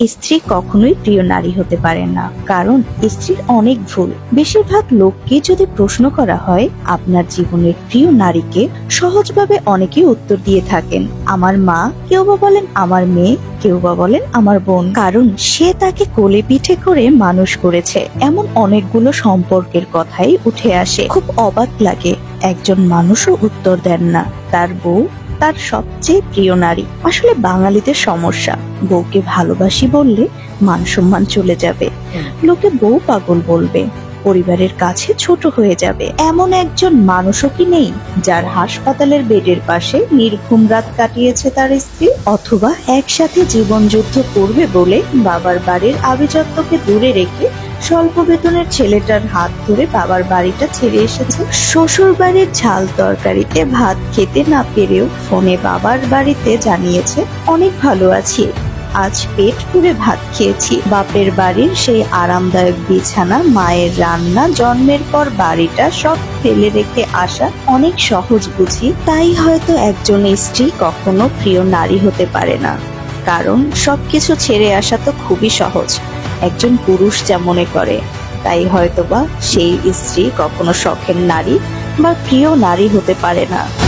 স্ত্রী কখনোই প্রিয় নারী হতে পারে না, কারণ স্ত্রীর অনেক ভুল। বেশিরভাগ লোককে যদি প্রশ্ন করা হয়, আপনার জীবনের প্রিয় নারীকে সহজভাবে অনেকেই উত্তর দিয়ে থাকেন। আমার মা কেউ বা বলেন আমার মেয়ে, কেউ বা বলেন আমার বোন। কারণ সে তাকে কোলে পিঠে করে মানুষ করেছে। এমন অনেকগুলো সম্পর্কের কথাই উঠে আসে। খুব অবাক লাগে একজন মানুষও উত্তর দেন না। তার বউ তার সবচেয়ে প্রিয় নারী। আসলে বাঙালিদের সমস্যা। বউকে ভালোবাসি বললে মান সম্মান চলে যাবে। লোকে বউ পাগল বলবে। পরিবারের কাছে ছোট হয়ে যাবে। এমন একজন মানুষও কি নেই যার হাসপাতালের বেডের পাশে নির্ঘুম রাত কাটিয়েছে তার স্ত্রী অথবা একসাথে জীবন যুদ্ধ করবে বলে বাবার বাড়ির আভিজাত্যকে দূরে রেখে স্বল্প বেতনের ছেলেটার হাত ধরে বাবার বাড়িটা ছেড়ে এসেছে। শ্বশুর বাড়ির ঝাল তরকারিতে ভাত খেতে না পেরেও ফোনে বাবার বাড়িতে জানিয়েছে, অনেক ভালো আছি। আজ পেট পুরে ভাত খেয়েছি। বাপের বাড়ির সেই আরামদায়ক বিছানা, মায়ের রান্না, জন্মের পর বাড়িটা সব ফেলে রেখে আসা অনেক সহজ বুঝি। তাই হয়তো একজন স্ত্রী কখনো প্রিয় নারী হতে পারে না। কারণ সবকিছু ছেড়ে আসা তো খুবই সহজ। একজন পুরুষ যা মনে করে। তাই হয়তোবা সেই স্ত্রী কখনো শখের নারী বা প্রিয় নারী হতে পারে না।